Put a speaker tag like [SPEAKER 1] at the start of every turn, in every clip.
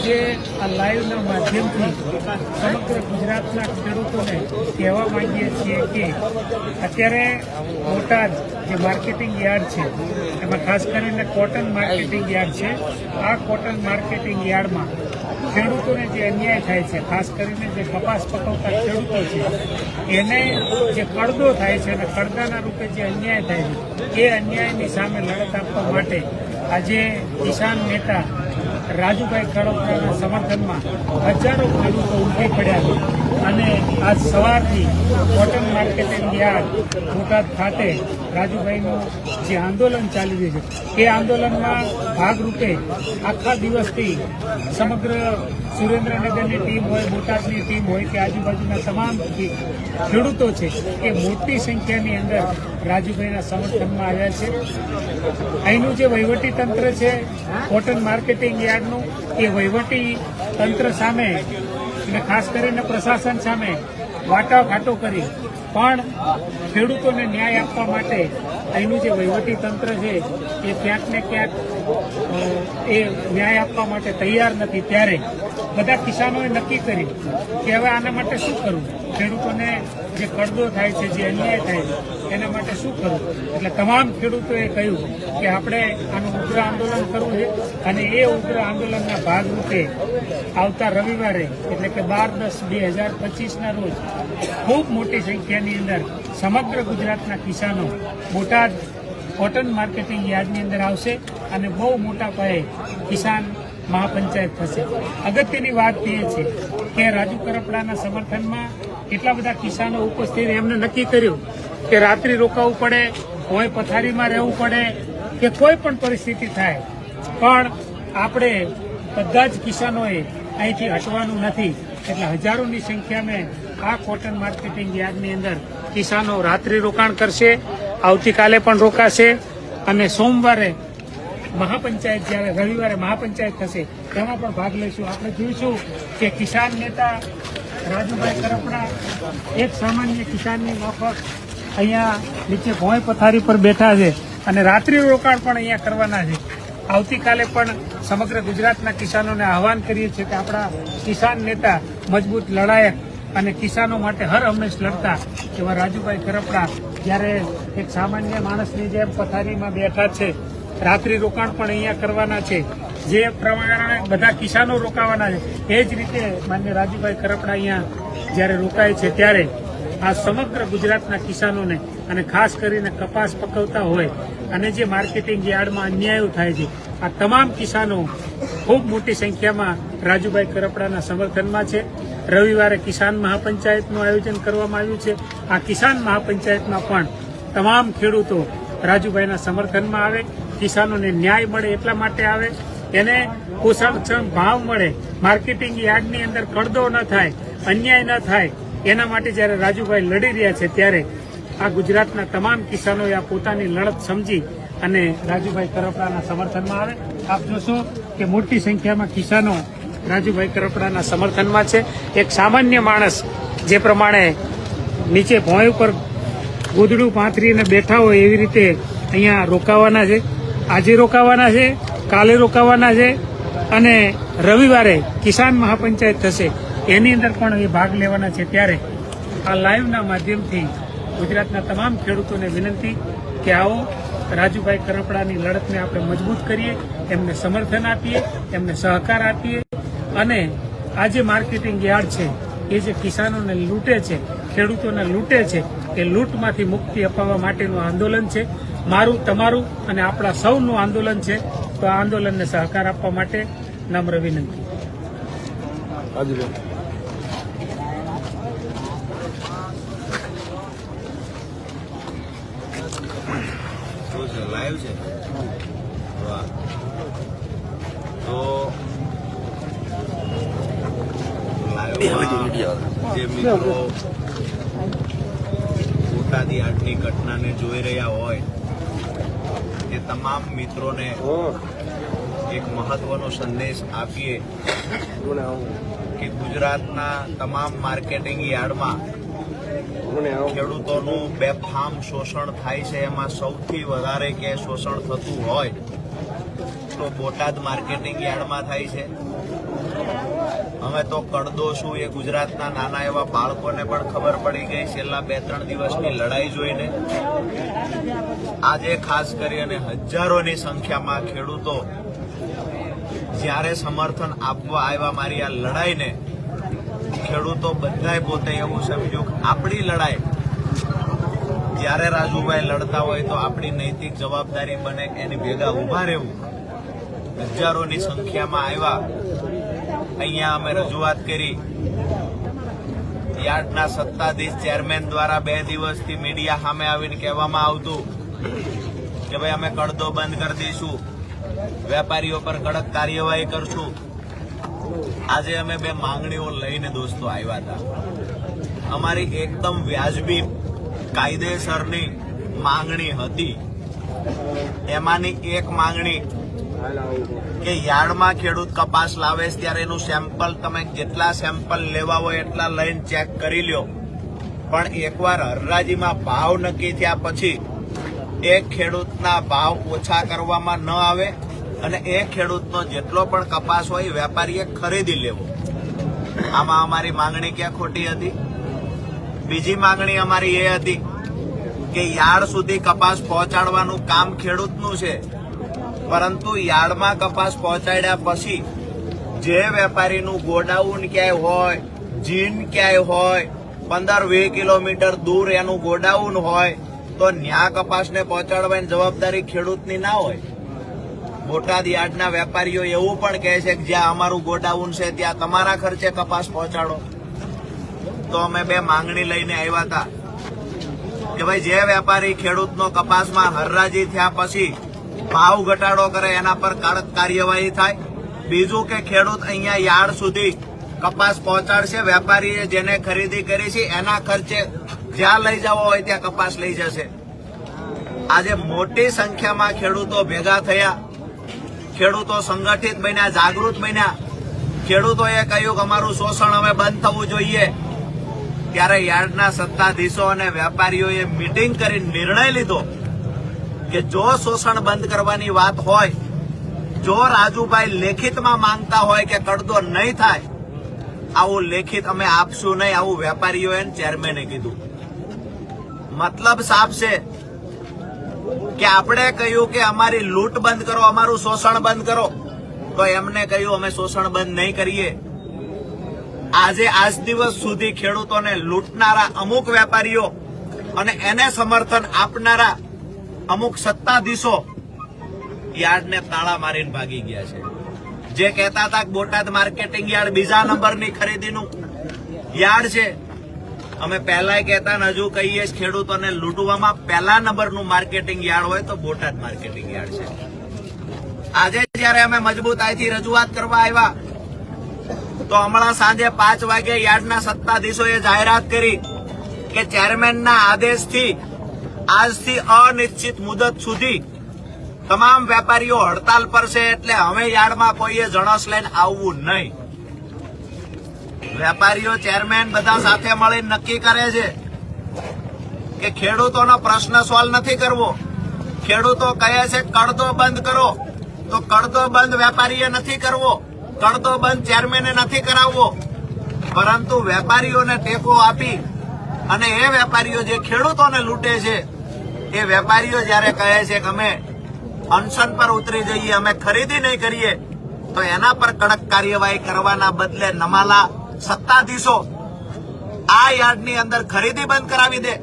[SPEAKER 1] આજે આ લાઈવના માધ્યમથી સમગ્ર ગુજરાતના ખેડૂતોને કહેવા માંગીએ છીએ કે અત્યારે બોટાદ જે માર્કેટિંગ યાર્ડ છે, એમાં ખાસ કરીને કોટન માર્કેટિંગ યાર્ડ છે, આ કોટન માર્કેટિંગ યાર્ડમાં ખેડૂતોને જે અન્યાય થાય છે, ખાસ કરીને જે કપાસ પકવતા ખેડૂતો છે, એને જે કડદો થાય છે અને કડદાના રૂપે જે અન્યાય થાય છે, એ અન્યાયની સામે લડત આપવા માટે આજે કિસાન નેતા રાજુભાઈ કડોદરાના સમર્થનમાં હજારો ખેડૂતો ઉમટી પડ્યા અને આજ સવારથી કોટન માર્કેટિંગ યાર્ડ, બોટાદ ખાતે રાજુભાઈનું જે આંદોલન ચાલી રહ્યું છે, એ આંદોલનમાં ભાગરૂપે આખા દિવસથી સમગ્ર સુરેન્દ્રનગરની ટીમ હોય, બોટાદની ટીમ હોય કે આજુબાજુના તમામ ખેડૂતો છે, એ મોટી સંખ્યાની અંદર રાજુભાઈના સમર્થનમાં આવ્યા છે. અહીંનું જે વહીવટી તંત્ર છે, કોટન માર્કેટિંગ યાર્ડનું, એ વહીવટી તંત્ર સામે અને ખાસ કરીને પ્રશાસન સામે વાટાઘાટો કરી પણ ખેડૂતોને ન્યાય આપવા માટે અહીંનું જે વહીવટી તંત્ર છે, એ ક્યાંક ને ક્યાંક એ ન્યાય આપવા માટે તૈયાર નથી ત્યારે. બધા કિસાનોએ નક્કી કર્યું કે હવે આના માટે શું કરવું? ખેડૂતોને જે કડદો થાય છે, જે અન્યાય થાય છે, એના માટે શું કરવું? એટલે તમામ ખેડૂતોએ કહ્યું કે આપણે આનું ઉગ્ર આંદોલન કરવું છે અને એ ઉગ્ર આંદોલનના ભાગરૂપે આવતા રવિવારે, એટલે કે બાર દસ બે હજાર પચીસના રોજ, ખૂબ મોટી સંખ્યાની અંદર સમગ્ર ગુજરાતના કિસાનો બોટાદ કોટન માર્કેટિંગ યાર્ડની અંદર આવશે. અને બહુ મોટા પાયે કિસાન મહાપંચાયત થશે. અગત્યની વાત એ છે કે રાજુ કરપડાના સમર્થનમાં એટલા બધા કિસાનો ઉપસ્થિત એમને નક્કી કર્યું કે રાત્રિ રોકાવું પડે કોઈ પથારીમાં રહેવું પડે, કે કોઈ પણ પરિસ્થિતિ થાય. પણ આપણે બધા જ કિસાનોએ અહીંથી હટવાનું નથી. એટલે હજારોની સંખ્યામાં આ કોટન માર્કેટિંગ યાર્ડની અંદર કિસાનો રાત્રિ રોકાણ કરશે, આવતીકાલે પણ રોકાશે અને સોમવારે મહાપંચાયત જ્યારે રવિવારે મહાપંચાયત થશે, તેમાં પણ ભાગ લઈશું. આપણે જોઈશું કે કિસાન નેતા રાજુભાઈ કરપડા, એક સામાન્ય કિસાનની માફક અહીંયા નીચે ભોંય પથારી પર બેઠા છે અને રાત્રિ રોકાણ પણ અહીંયા કરવાના છે. આવતીકાલે પણ સમગ્ર ગુજરાતના કિસાનોને આહવાન કરીએ છીએ કે આપણા કિસાન નેતા મજબૂત લડાયક અને કિસાનો માટે હર હંમેશ લડતા. એવા રાજુભાઈ કરપડા જ્યારે એક સામાન્ય માણસની જેમ પથારીમાં બેઠા છે રાત્રિ રોકાણ પણ અહીંયા કરવાના છે. જે પ્રમાણે બધા કિસાનો રોકાવાના છે. એ જ રીતે માન્ય રાજુભાઈ કરપડા અહીંયા જ્યારે રોકાય છે ત્યારે આ સમગ્ર ગુજરાતના કિસાનોને અને ખાસ કરીને કપાસ પકવતા હોય અને જે માર્કેટિંગ યાર્ડમાં અન્યાયો થાય છે, આ તમામ કિસાનો ખૂબ મોટી સંખ્યામાં રાજુભાઈ કરપડાના સમર્થનમાં છે. રવિવારે કિસાન મહાપંચાયતનું આયોજન કરવામાં આવ્યું છે. આ કિસાન મહાપંચાયતમાં પણ તમામ ખેડૂતો રાજુભાઈના સમર્થનમાં આવે. કિસાનોને ન્યાય મળે એટલા માટે આવે. એને કુશળક્ષમ ભાવ મળે. માર્કેટિંગ યાર્ડની અંદર કડદો ન થાય, અન્યાય ન થાય. એના માટે જ્યારે રાજુભાઈ લડી રહ્યા છે ત્યારે આ ગુજરાતના તમામ કિસાનોએ આ પોતાની લડત સમજી અને રાજુભાઈ કરપડાના સમર્થનમાં આવે. આપ જોશો કે મોટી સંખ્યામાં કિસાનો રાજુભાઈ કરપડાના સમર્થનમાં છે. એક સામાન્ય માણસ જે પ્રમાણે નીચે ભોંય ઉપર ગોદડું પાથરીને બેઠા હોય એવી રીતે અહીંયા રોકાવાના છે. આજે રોકાવાના છે, કાલે રોકાવાના છે અને રવિવારે કિસાન મહાપંચાયત થશે. એની અંદર પણ એ ભાગ લેવાના છે ત્યારે આ લાઈવના માધ્યમથી ગુજરાતના તમામ ખેડૂતોને વિનંતી કે આવો રાજુભાઈ કરપડાની લડતને આપણે મજબૂત કરીએ, એમને સમર્થન આપીએ, એમને સહકાર આપીએ અને આ જે માર્કેટિંગ યાર્ડ છે, એ જે કિસાનોને લૂંટે છે, ખેડૂતોને લૂંટે છે, એ લૂંટમાંથી મુક્તિ અપાવવા માટેનું આંદોલન છે. મારું તમારું અને આપણા સૌનું આંદોલન છે તો આ આંદોલનને સહકાર આપવા માટે નમ્ર વિનંતી.
[SPEAKER 2] લાઈવ છે? તો જે મિત્રો બોટાદી આટલી ઘટનાને જોઈ રહ્યા હોય એ તમામ મિત્રોને એક મહત્વનો સંદેશ આપીએ કે ગુજરાતના તમામ માર્કેટિંગ યાર્ડમાં ખેડૂતોનું બેફામ શોષણ થાય છે. એમાં સૌથી વધારે કે શોષણ થતું હોય તો બોટાદ માર્કેટિંગ યાર્ડમાં થાય છે. હવે તો કડદો શું એ ગુજરાતના નાના એવા બાળકોને પણ ખબર પડી ગઈ. છેલ્લા બે ત્રણ દિવસની લડાઈ જોઈને આજે ખાસ કરી અને હજારોની સંખ્યામાં ખેડૂતો જ્યારે સમર્થન આપવા આવ્યા મારી આ લડાઈને, ખેડૂતો બધાય પોતે એવું સમજ્યું કે આપણી લડાઈ, જ્યારે રાજુભાઈ લડતા હોય તો આપણી નૈતિક જવાબદારી બને, એની ભેગા ઊભા રહેવું. હજારોની સંખ્યામાં આવ્યા અહીંયા અમે રજૂઆત કરી. યાર્ડના સત્તાધીશ ચેરમેન દ્વારા બે દિવસથી મીડિયા સામે આવીને કહેવામાં આવતું કે ભાઈ અમે કડદો બંધ કરી દઈશું. વેપારીઓ પર કડક કાર્યવાહી કરશું. આજે અમે બે માંગણીઓ લઈને દોસ્તો આવ્યા હતા. અમારી એકદમ વ્યાજબી કાયદેસરની માંગણી હતી. એમાંની એક માંગણી કે યાર્ડમાં ખેડૂત કપાસ લાવે ત્યારે એનું સેમ્પલ તમે જેટલા સેમ્પલ લેવા હોય એટલા લઈને ચેક કરી લ્યો. પણ એકવાર હરરાજીમાં ભાવ નક્કી થયા પછી એ ખેડૂતના ભાવ ઓછા કરવામાં ન આવે અને એ ખેડૂતનો જેટલો પણ કપાસ હોય વેપારીએ ખરીદી લેવો. આમાં અમારી માંગણી ક્યાં ખોટી હતી? બીજી માંગણી અમારી એ હતી કે યાર્ડ સુધી કપાસ પહોંચાડવાનું કામ ખેડૂતનું છે. પરંતુ યાર્ડમાં કપાસ પહોંચાડ્યા પછી જે વેપારીનું ગોડાઉન ક્યાંય હોય, જીન ક્યાંય હોય, પંદર વીસ કિલોમીટર દૂર એનું ગોડાઉન હોય, તો ન્યા કપાસને પહોંચાડવાની જવાબદારી ખેડૂતની ના હોય. બોટાદ યાર્ડના વેપારીઓ એવું પણ કહે છે કે જ્યાં અમારું ગોડાઉન છે, ત્યાં તમારા ખર્ચે કપાસ પહોંચાડો. તો અમે બે માંગણી લઈને આવ્યા હતા કે ભાઈ, જે વેપારી ખેડૂતનો કપાસમાં હરરાજી થયા પછી ભાવ ઘટાડો કરે, એના પર કડક કાર્યવાહી થાય. બીજું કે ખેડૂત અહીંયા યાર્ડ સુધી કપાસ પહોંચાડશે, વેપારીએ જેને ખરીદી કરી છે, એના ખર્ચે જ્યાં લઈ જવો હોય ત્યાં કપાસ લઈ જશે. આજે મોટી સંખ્યામાં ખેડૂતો ભેગા થયા. ખેડૂતો સંગઠિત બન્યા, જાગૃત બન્યા. ખેડૂતોએ કહ્યું કે અમારું શોષણ હવે બંધ થવું જોઈએ. ત્યારે યાર્ડના સત્તાધીશો અને વેપારીઓએ મિટિંગ કરી નિર્ણય લીધો. કે જો શોષણ બંધ કરવાની વાત હોય, જો રાજુભાઈ લેખિતમાં માંગતા હોય કે કડદો નહીં થાય, આવું લેખિત અમે આપશું નહીં, આવું વેપારીઓએ અને ચેરમેને કીધું. મતલબ સાફ છે કે આપણે કહ્યું કે અમારી લૂંટ બંધ કરો, અમારું શોષણ બંધ કરો, તો એમને કહ્યું અમે શોષણ બંધ નહીં કરીએ. આજે આજ દિવસ સુધી ખેડૂતોને લૂંટનારા અમુક વેપારીઓ અને એને સમર્થન આપનારા અમુક સત્તાધીશો યાર્ડને તાળા મારીને ભાગી ગયા છે. જે કહેતા હતા બોટાદ માર્કેટિંગ યાર્ડ બીજા નંબરની ખરીદીનું યાર્ડ છે. અમે પહેલા કહેતા ને હજુ કહીએ ખેડૂતોને લૂંટવામાં પહેલા નંબરનું માર્કેટિંગ યાર્ડ હોય તો બોટાદ માર્કેટિંગ યાર્ડ છે. આજે જયારે અમે મજબૂતાઈથી રજૂઆત કરવા આવ્યા, તો હમણાં સાંજે પાંચ વાગે યાર્ડના સત્તાધીશોએ જાહેરાત કરી કે ચેરમેનના આદેશથી આજથી અનિશ્ચિત મુદત સુધી તમામ વેપારીઓ હડતાલ પર છે એટલે હવે યાર્ડમાં કોઈએ જણસ લઈને આવવું નહીં. વેપારીઓ ચેરમેન બધા સાથે મળી નક્કી કરે છે કે ખેડૂતોનો પ્રશ્ન સોલ્વ નથી કરવો. ખેડૂતો કહે છે, કડદો બંધ કરો. તો કડદો બંધ વેપારીએ નથી કરવો. કડદો બંધ ચેરમેને નથી કરાવવો. પરંતુ વેપારીઓને ટેકો આપી અને એ વેપારીઓ જે ખેડૂતોને લૂંટે છે એ વેપારીઓ જયારે કહે છે કે અમે અનશન પર ઉતરી જઈએ, અમે ખરીદી નહીં કરીએ, તો એના પર કડક કાર્યવાહી કરવાના બદલે નમાલા સત્તાધીશો આ યાર્ડની અંદર ખરીદી બંધ કરાવી દે.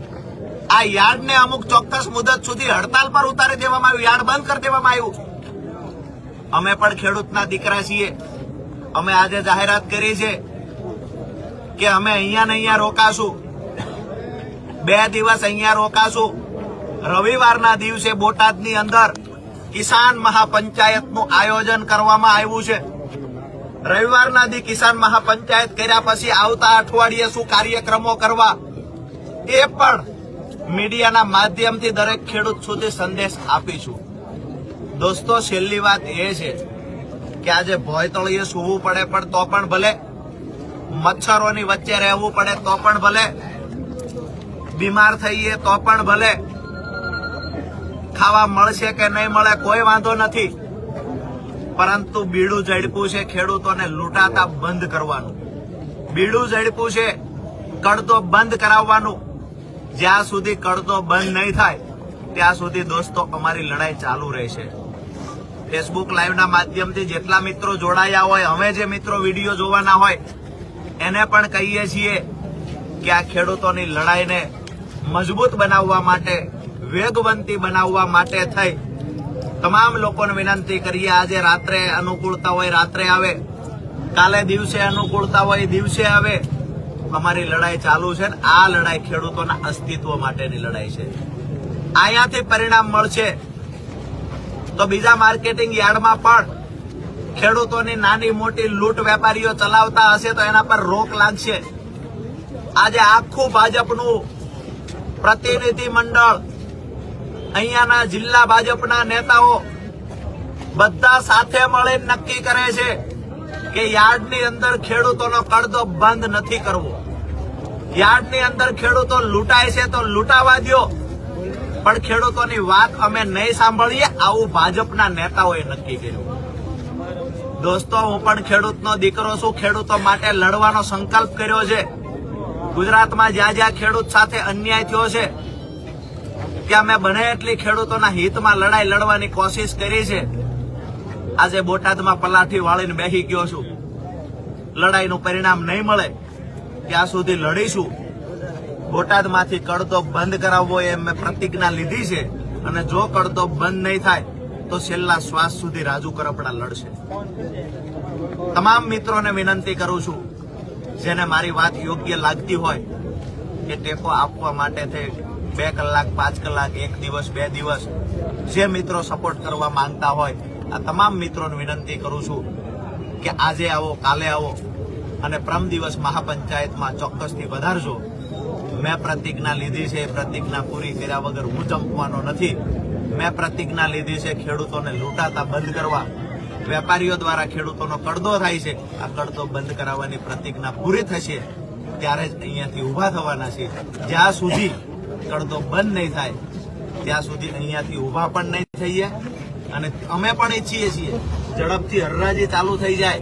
[SPEAKER 2] આ યાર્ડને અમુક ચોક્કસ મુદત સુધી હડતાલ પર ઉતારી દેવામાં આવ્યું, યાર્ડ બંધ કરી દેવામાં આવ્યું. અમે પણ ખેડૂતના દીકરા છીએ. અમે આજે જાહેરાત કરી છે કે અમે અહીંયા ને અહીંયા રોકાશું. બે દિવસ અહીંયા રોકાશું. રવિવારના દિવસે બોટાદની અંદર કિસાન મહાપંચાયતનું આયોજન કરવામાં આવ્યું છે. રવિવારના દી કિસાન મહાપંચાયત કર્યા પછી આવતા અઠવાડિયે શું કાર્યક્રમો કરવા એ પણ મીડિયાના માધ્યમથી દરેક ખેડૂત સુધી સંદેશ આપીશું. દોસ્તો, છેલ્લી વાત એ છે કે આજે ભોય તળિયે સૂવું પડે પણ તો પણ ભલે, મચ્છરોની વચ્ચે રહેવું પડે તો પણ ભલે, બીમાર થઈએ તો પણ ભલે ખાવા મળશે કે નહીં મળે કોઈ વાંધો નથી. પરંતુ બીડું ઝડપ્યું છે ખેડૂતોને લૂંટાતા બંધ કરવાનું. બીડું ઝડપ્યું છે, કડતો બંધ કરાવવાનું. જ્યાં સુધી કડતો બંધ નહીં થાય, ત્યાં સુધી દોસ્તો અમારી લડાઈ ચાલુ રહેશે. ફેસબુક લાઈવના માધ્યમથી જેટલા મિત્રો જોડાયા હોય, હવે જે મિત્રો વીડિયો જોવાના હોય, એને પણ કહીએ છીએ કે આ ખેડૂતોની લડાઈને મજબૂત બનાવવા માટે વેગવંતી બનાવવા માટે થઈ. તમામ લોકોને વિનંતી કરીએ, આજે રાત્રે અનુકૂળતા હોય, રાત્રે આવે. કાલે દિવસે અનુકૂળતા હોય દિવસે આવે. અમારી લડાઈ ચાલુ છે ને આ લડાઈ ખેડૂતોના અસ્તિત્વ માટેની લડાઈ છે. અહીંયાથી પરિણામ મળશે. તો બીજા માર્કેટિંગ યાર્ડમાં પણ ખેડૂતોની નાની મોટી લૂંટ વેપારીઓ ચલાવતા હશે તો એના પર રોક લાગશે. આજે આખું ભાજપનું પ્રતિનિધિ મંડળ અહીંયાના જિલ્લા ભાજપના નેતાઓ બધા સાથે મળી નક્કી કરે છે કે યાર્ડની અંદર ખેડૂતોનો કડદો બંધ નથી કરવો. યાર્ડની અંદર ખેડૂતો લૂંટાય છે તો લૂંટાવા દ્યો. પણ ખેડૂતોની વાત અમે નહીં સાંભળીએ, આવું ભાજપના નેતાઓએ નક્કી કર્યું. દોસ્તો, હું પણ ખેડૂતનો દીકરો છું, ખેડૂતો માટે લડવાનો સંકલ્પ કર્યો છે. ગુજરાતમાં જ્યાં જ્યાં ખેડૂત સાથે અન્યાય થયો છે ત્યાં મેં બને એટલી ખેડૂતોના હિતમાં લડાઈ લડવાની કોશિશ કરી છે. આજે બોટાદમાં પલાઠી વાળીને બેસી ગયો છું. લડાઈનું પરિણામ નહીં મળે, ત્યાં સુધી લડીશું. બોટાદમાંથી કડતો બંધ કરાવવો એ મેં પ્રતિજ્ઞા લીધી છે. અને જો કડતો બંધ નહીં થાય, તો છેલ્લા શ્વાસ સુધી રાજુ કરપડા લડશે. તમામ મિત્રોને વિનંતી કરું છું, જેને મારી વાત યોગ્ય લાગતી હોય, એ ટેકો આપવા માટે થઈ. બે કલાક, પાંચ કલાક, એક દિવસ, બે દિવસ જે મિત્રો સપોર્ટ કરવા માંગતા હોય, આ તમામ મિત્રોને વિનંતી કરું છું કે આજે આવો, કાલે આવો અને પ્રમ દિવસ મહાપંચાયતમાં ચોક્કસથી વધારજો. મેં પ્રતિજ્ઞા લીધી છે એ પ્રતિજ્ઞા પૂરી કર્યા વગર હું ચંપવાનો નથી. મેં પ્રતિજ્ઞા લીધી છે, ખેડૂતોને લૂંટાતા બંધ કરવા. વેપારીઓ દ્વારા ખેડૂતોનો કડદો થાય છે. આ કડદો બંધ કરાવવાની પ્રતિજ્ઞા પૂરી થશે ત્યારે જ અહીંયાથી ઊભા થવાના છે. જ્યાં સુધી કડદો બંધ નહીં થાય. ત્યાં સુધી અહીંયાથી ઊભા પણ નહીં થઈએ. અને અમે પણ ઈચ્છીએ છીએ, ઝડપથી હરરાજી ચાલુ થઈ જાય.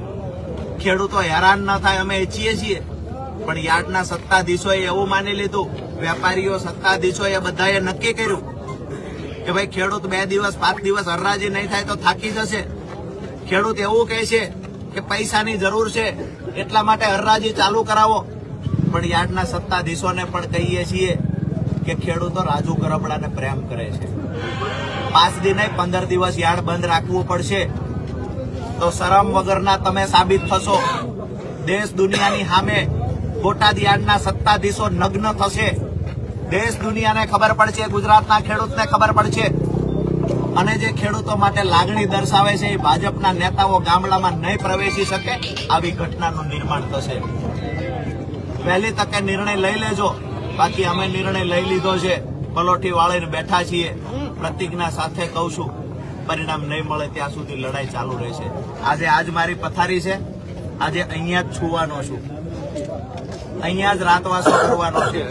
[SPEAKER 2] ખેડૂતો હેરાન ન થાય, અમે ઈચ્છીએ છીએ. પણ યાર્ડના સત્તાધીશોએ એવું માની લીધું, વેપારીઓ સત્તાધીશોએ બધાએ નક્કી કર્યું કે ભાઈ, ખેડૂત બે દિવસ, પાંચ દિવસ હરરાજી નહીં થાય તો થાકી જશે. ખેડૂત એવું કહે છે કે પૈસાની જરૂર છે, એટલા માટે હરરાજી ચાલુ કરાવો. પણ યાર્ડના સત્તાધીશોને પણ કહીએ છીએ કે ખેડૂતો રાજુ કરપડાને પ્રેમ કરે છે. પાંચ દિન પંદર દિવસ યાર્ડ બંધ રાખવું પડશે. તો શરમ વગરના તમે સાબિત થશો. દેશ દુનિયાની સામે બોટાદ યાર્ડના સત્તાધીશો નગ્ન થશે. દેશ દુનિયાને ખબર પડશે, ગુજરાતના ખેડૂતને ખબર પડશે. અને જે ખેડૂતો માટે લાગણી દર્શાવે છે, એ ભાજપના નેતાઓ ગામડામાં નહીં પ્રવેશી શકે, આવી ઘટનાનું નિર્માણ થશે. વહેલી તકે નિર્ણય લઈ લેજો. બાકી અમે નિર્ણય લઈ લીધો છે. પલોઠી વાળીને બેઠા છીએ. પ્રતિજ્ઞા સાથે કહું છું, પરિણામ નહીં મળે ત્યાં સુધી લડાઈ ચાલુ રહેશે. આજે આજ મારી પથારી છે. આજે અહીંયા જ છુવાનો છું. અહીંયા જ રાતવાસો કરવાનો છે.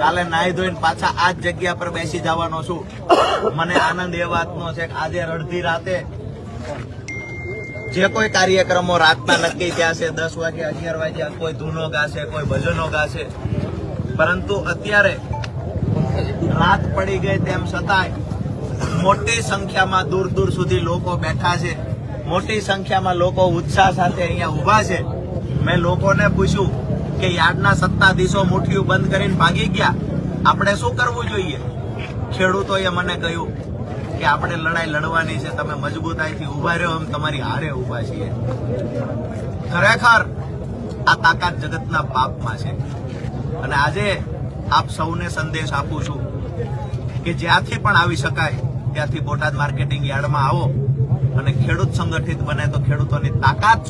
[SPEAKER 2] કાલે નાહી ધોઈને પાછા આ જ જગ્યા પર બેસી જવાનો છું. મને આનંદ એ વાતનો છે આજે અડધી રાતે જે કોઈ કાર્યક્રમો રાતના નક્કી થયા છે, દસ વાગે, અગિયાર વાગ્યા કોઈ ધૂનો ગાશે, કોઈ ભજનો ગાશે પરંતુ અત્યારે રાત પડી ગઈ તેમ છતાંય મોટી સંખ્યામાં દૂર દૂર સુધી લોકો બેઠા છે. મોટી સંખ્યામાં લોકો ઉત્સાહ સાથે અહીંયા ઊભા છે. મેં લોકોને પૂછ્યું કે યાર્ડના સત્તાધીશો મુઠ્ઠીઓ બંધ કરીને ભાગી ગયા. આપણે શું કરવું જોઈએ? ખેડૂતોએ મને કહ્યું કે આપણે લડાઈ લડવાની છે, તમે મજબૂતાઈથી ઊભા રહ્યો એમ તમારી હારે ઊભા છીએ. ખરેખર આ તાકાત જગતના પાપમાં છે. અને આજે આપ સૌને સંદેશ આપું છું કે જ્યાંથી પણ આવી શકાય ત્યાંથી બોટાદ માર્કેટિંગ યાર્ડમાં આવો અને ખેડૂત સંગઠિત બને તો ખેડૂતોની તાકાત